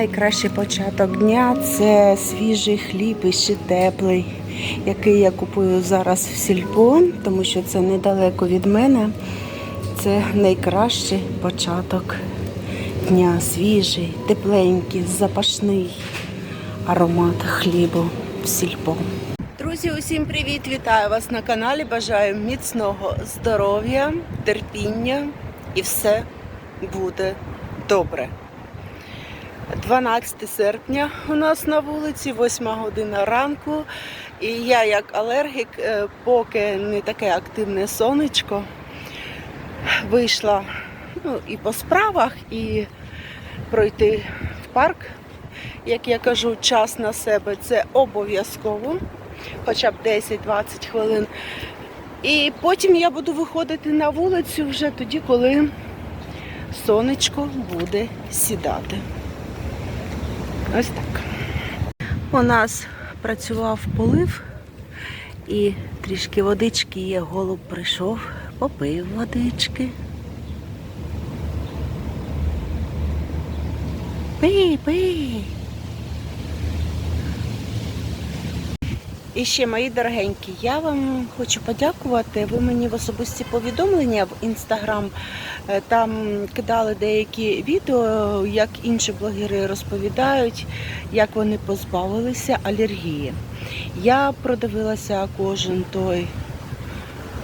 Найкращий початок дня це свіжий хліб і ще теплий, який я купую зараз в сільпо, тому що це недалеко від мене. Це найкращий початок дня. Свіжий, тепленький, запашний аромат хлібу в сільпо. Друзі, усім привіт! Вітаю вас на каналі. Бажаю міцного здоров'я, терпіння і все буде добре. 12 серпня у нас на вулиці, 8 година ранку. І я як алергік, е, поки не таке активне сонечко, вийшла ну, і по справах, і пройти в парк. Як я кажу, час на себе це обов'язково, хоча б 10-20 хвилин. І потім я буду виходити на вулицю вже тоді, коли сонечко буде сідати. Ось так. У нас працював полив і трішки водички є. Голуб прийшов, попив водички. Пий, пий. І ще, мої дорогенькі, я вам хочу подякувати. Ви мені в особисті повідомлення в інстаграм е, там кидали деякі відео, як інші блогери розповідають, як вони позбавилися алергії. Я продивилася кожен той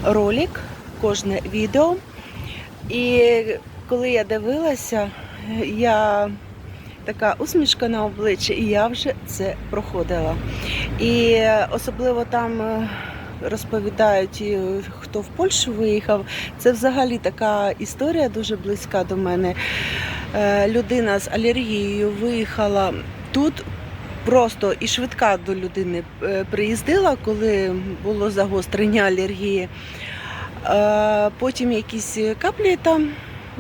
ролик, кожне відео. І коли я дивилася, я така усмішка на обличчі, і я вже це проходила. І особливо там е, розповідають, е, хто в Польщу виїхав. Це взагалі така історія дуже близька до мене. Е, Людина з алергією виїхала тут. Просто і швидка до людини е, приїздила, коли було загострення алергії. Е, Потім якісь каплі там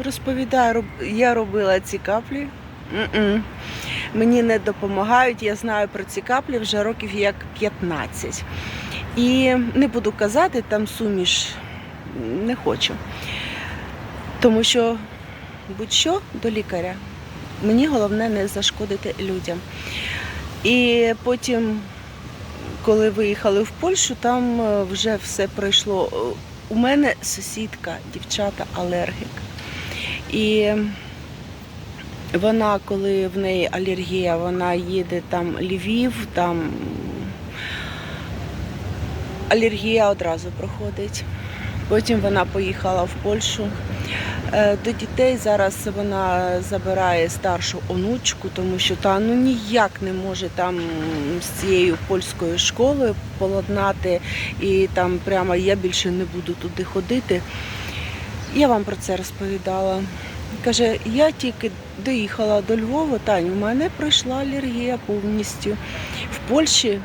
розповідаю, я робила ці каплі. М-м. Мені не допомагають. Я знаю про ці каплі вже років як 15. І не буду казати, там суміш не хочу. Тому що будь-що до лікаря. Мені головне не зашкодити людям. І потім, коли виїхали в Польщу, там е, вже все пройшло. У мене сусідка, дівчата, алергік. І вона, коли в неї алергія, вона їде там Львів, там алергія одразу проходить. Потім вона поїхала в Польщу. Е, До дітей зараз вона забирає старшу онучку, тому що та ну ніяк не може там з цією польською школою поладнати. І там прямо я більше не буду туди ходити. Я вам про це розповідала. Каже, я тільки доїхала до Львова, Тань, у мене пройшла алергія повністю. В Польщі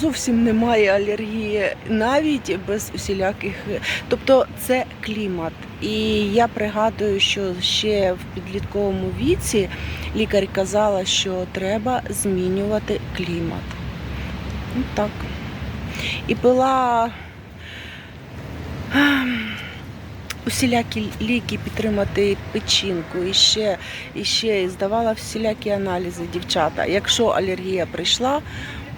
зовсім немає алергії, навіть без усіляких. Тобто це клімат. І я пригадую, що ще в підлітковому віці лікар казала, що треба змінювати клімат. Ну так. І пила ем, усілякі ліки підтримати печінку, і ще, і ще і здавала всілякі аналізи дівчата. Якщо алергія прийшла,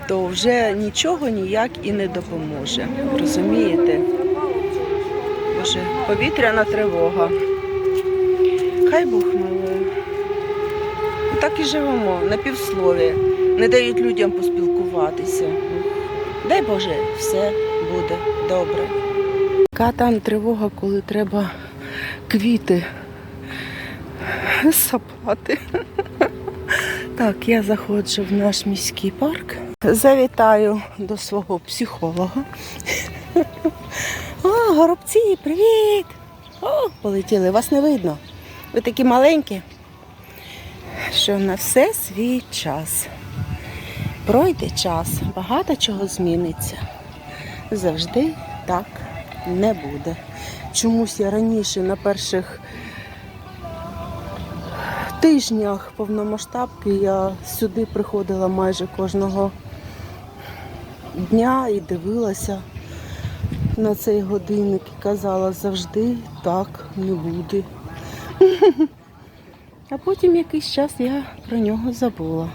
то вже нічого ніяк і не допоможе. Розумієте? Боже, повітряна тривога. Хай Бог милує. Так і живемо на півслові. Не дають людям поспілкуватися. Дай Боже, все буде добре. Яка там тривога, коли треба квіти сапати. Так, я заходжу в наш міський парк. Завітаю до свого психолога. О, горобці, привіт! О, полетіли, вас не видно. Ви такі маленькі, що на все свій час. Пройде час, багато чого зміниться. Завжди так не буде. Чомусь я раніше на перших тижнях повномасштабки я сюди приходила майже кожного дня і дивилася на цей годинник і казала завжди так не буде. А потім якийсь час я про нього забула.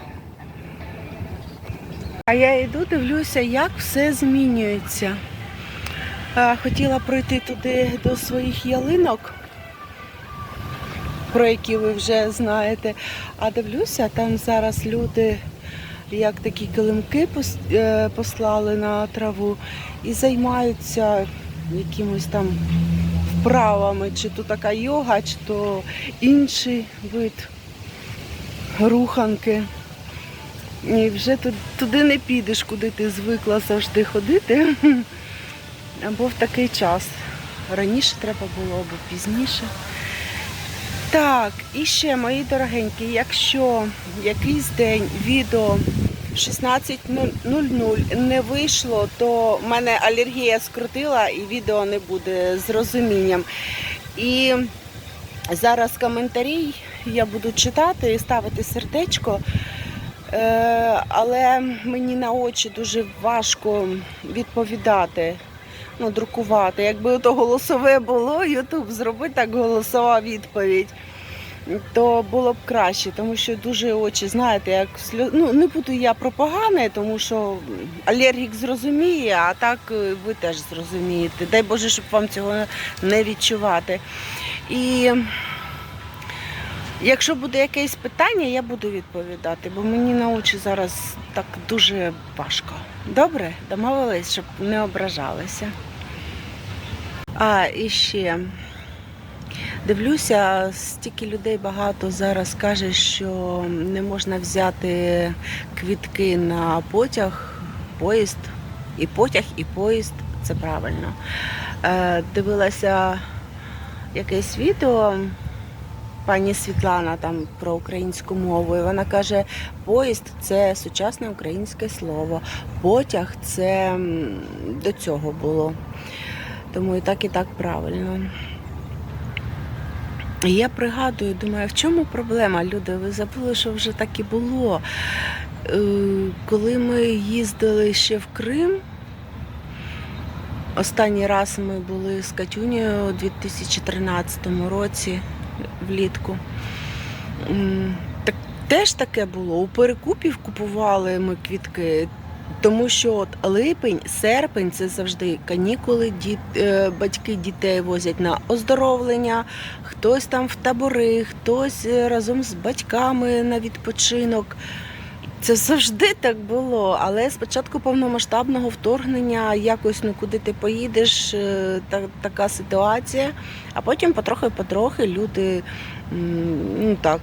А я йду, дивлюся, як все змінюється. Е, Хотіла пройти туди до своїх ялинок, про які ви вже знаєте. А дивлюся, там зараз люди як такі килимки е, послали на траву і займаються якимось там вправами, чи то така йога, чи то інший вид руханки. І вже ту- туди не підеш, куди ти звикла завжди ходити. Або в такий час. Раніше треба було, або пізніше. Так, і ще, мої дорогенькі, якщо якийсь день відео 16.00 не вийшло, то в мене алергія скрутила і відео не буде з розумінням. І зараз коментарі я буду читати і ставити сердечко. Е, але мені на очі дуже важко відповідати, ну, друкувати. Якби то голосове було, Ютуб зробити так голосова відповідь, то було б краще, тому що дуже очі, знаєте, як ну, не буду я про тому що алергік зрозуміє, а так е, ви теж зрозумієте. Дай Боже, щоб вам цього не відчувати. І Якщо буде якесь питання, я буду відповідати, бо мені на очі зараз так дуже важко. Добре, домовились, щоб не ображалися. А, і ще дивлюся, стільки людей багато зараз каже, що не можна взяти квітки на потяг, поїзд, і потяг, і поїзд. Це правильно. Е, дивилася якесь відео пані Світлана там про українську мову. І вона каже, поїзд це сучасне українське слово. Потяг це до цього було. Тому і так, і так правильно. І я пригадую, думаю, в чому проблема, люди? Ви забули, що вже так і було. Е, Коли ми їздили ще в Крим, останній раз ми були з Катюнею у 2013 році влітку. Так теж таке було. У перекупів купували ми квітки. Тому що от липень, серпень це завжди канікули, діт, е, батьки дітей возять на оздоровлення, хтось там в табори, хтось е, разом з батьками на відпочинок. Це завжди так було. Але спочатку повномасштабного вторгнення якось ну куди ти поїдеш, е, та, така ситуація. А потім потрохи-потрохи люди ну так.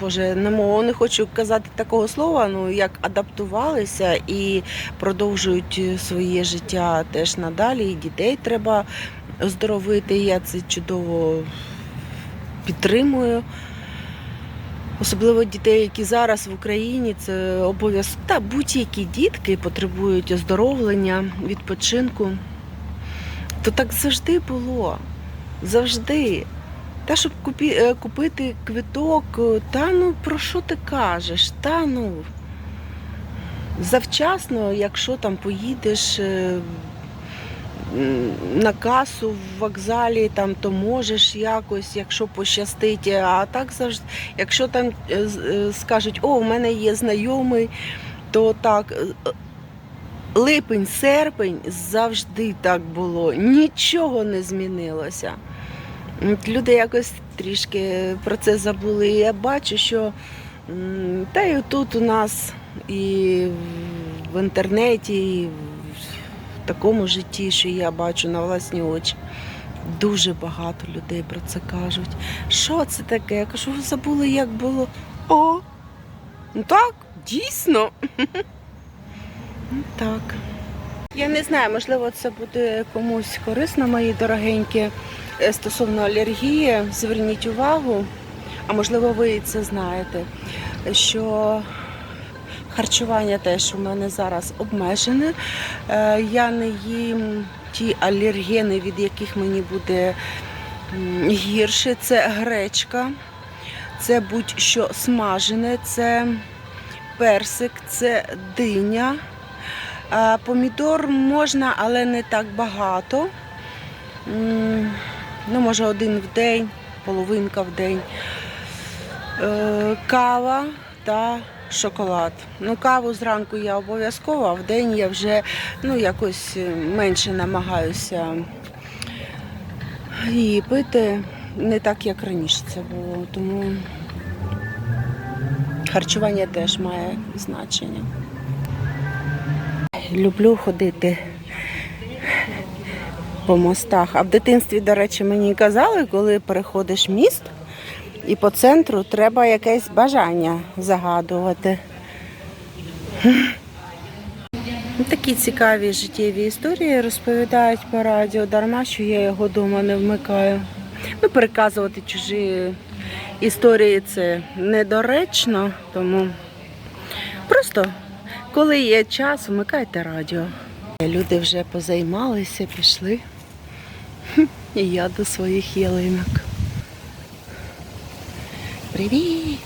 Боже, не можу, не хочу казати такого слова, ну як адаптувалися і продовжують е, своє життя теж надалі. І дітей треба оздоровити. Я це чудово підтримую. Особливо дітей, які зараз в Україні, це обов'язково. Та будь-які дітки потребують оздоровлення, відпочинку. То так завжди було. Завжди. Та щоб купі, е, купити квиток, е, та ну про що ти кажеш? Та ну завчасно, якщо там поїдеш е, на касу в вокзалі, там, то можеш якось, якщо пощастить. А так завжди, якщо там е, е, скажуть, о, у мене є знайомий, то так. е, Липень, серпень завжди так було, нічого не змінилося. От Люди якось трішки про це забули. І я бачу, що та й тут у нас і в інтернеті, і такому житті, що я бачу на власні очі. Дуже багато людей про це кажуть. Що це таке? Я кажу, ви забули, як було. О, ну так, дійсно. Ну, Так. Я не знаю, можливо, це буде комусь корисно, мої дорогенькі, е, стосовно алергії. Зверніть увагу, а можливо, ви це знаєте, що харчування теж у мене зараз обмежене. Е, Я не їм ті алергени, від яких мені буде гірше. Це гречка, це будь-що смажене, це персик, це диня. Помідор можна, але не так багато. Ну, може, один в день, половинка в день. Е, Кава та шоколад. Ну, каву зранку я обов'язково, а в день я вже ну, якось е, менше намагаюся її пити. Не так, як раніше це було. Тому харчування теж має значення. Люблю ходити по мостах. А в дитинстві, до речі, мені казали, коли переходиш міст і по центру треба якесь бажання загадувати. Ну, Такі цікаві життєві історії розповідають по радіо, дарма що я його вдома не вмикаю. Ну, переказувати чужі історії це недоречно, тому просто коли є час, вмикайте радіо. Люди вже позаймалися, пішли. І я до своїх ялинок. Привіт!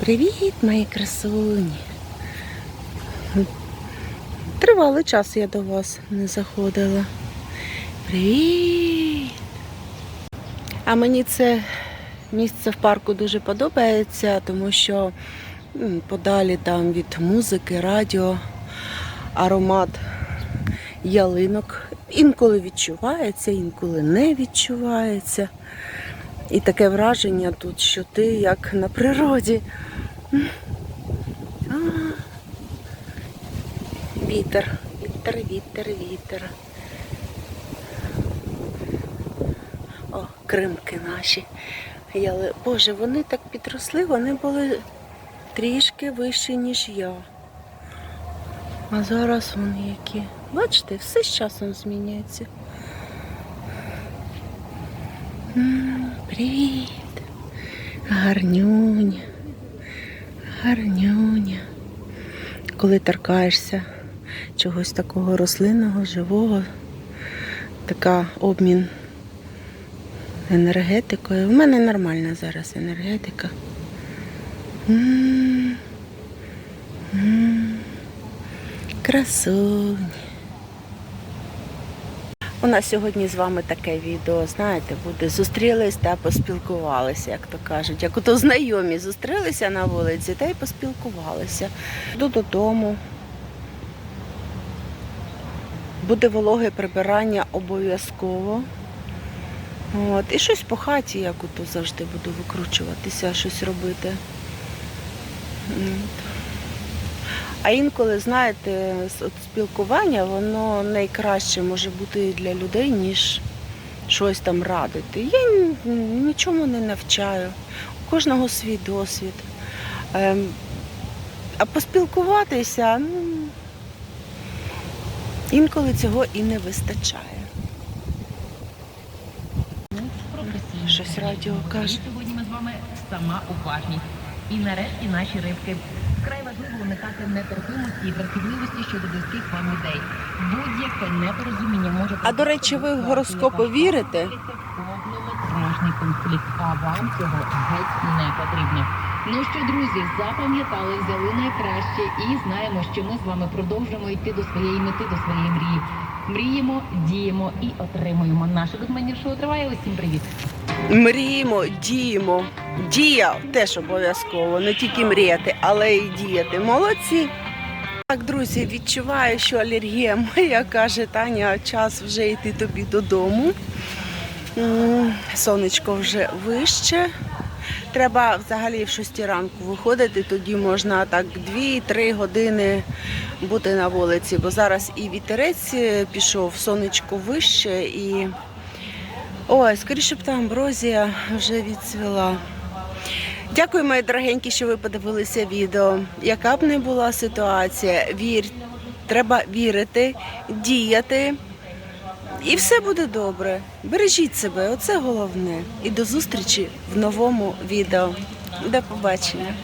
Привіт, мої красуні! Тривалий час я до вас не заходила. Привіт! А мені це місце в парку дуже подобається, тому що подалі там від музики, радіо, аромат ялинок. Інколи відчувається, інколи не відчувається. І таке враження тут, що ти як на природі. Вітер, вітер, вітер, вітер. О, кримки наші. Яли... Боже, вони так підросли, вони були трішки вищі, ніж я. А зараз вони які. Бачите, все з часом змінюється. М, Привіт. Гарнюня. Гарнюня. Коли торкаєшся чогось такого рослинного, живого, така обмін енергетикою. У мене нормальна зараз енергетика. М, м, Красуні. У нас сьогодні з вами таке відео, знаєте, буде зустрілись та поспілкувалися, як то кажуть. Як ото знайомі зустрілися на вулиці та й поспілкувалися. Йду додому. Буде вологе прибирання обов'язково. От. І щось по хаті, як ото завжди буду викручуватися, щось робити. От. А інколи, знаєте, спілкування, воно найкраще може бути для людей, ніж щось там радити. Я нічому не навчаю. У кожного свій досвід. Ем, А поспілкуватися, ну, інколи цього і не вистачає. Щось радіо каже. Сьогодні ми з вами сама уважність. І нарешті наші рибки. Вкрай важливо уникати нетерпимості і дратівливості щодо близьких вам людей. Будь-яке непорозуміння може А, до речі, ви в гороскопи вірите? Повнометражний конфлікт, а вам цього геть не потрібно. Ну що, друзі, запам'ятали, взяли найкраще і знаємо, що ми з вами продовжимо йти до своєї мети, до своєї мрії. Мріємо, діємо і отримуємо. Наше документів шоу триває. Усім привіт! Мріємо, діємо. Дія теж обов'язково, не тільки мріяти, але й діяти. Молодці. Так, друзі, відчуваю, що алергія моя каже Таня, час вже йти тобі додому. Сонечко вже вище. Треба взагалі в 6 ранку виходити, тоді можна так 2-3 години бути на вулиці, бо зараз і вітерець е, пішов, сонечко вище і Ой, скоріше б та амброзія вже відцвіла. Дякую, мої дорогенькі, що ви подивилися відео. Яка б не була ситуація, вір, треба вірити, діяти. І все буде добре. Бережіть себе, оце головне. І до зустрічі в новому відео. До побачення.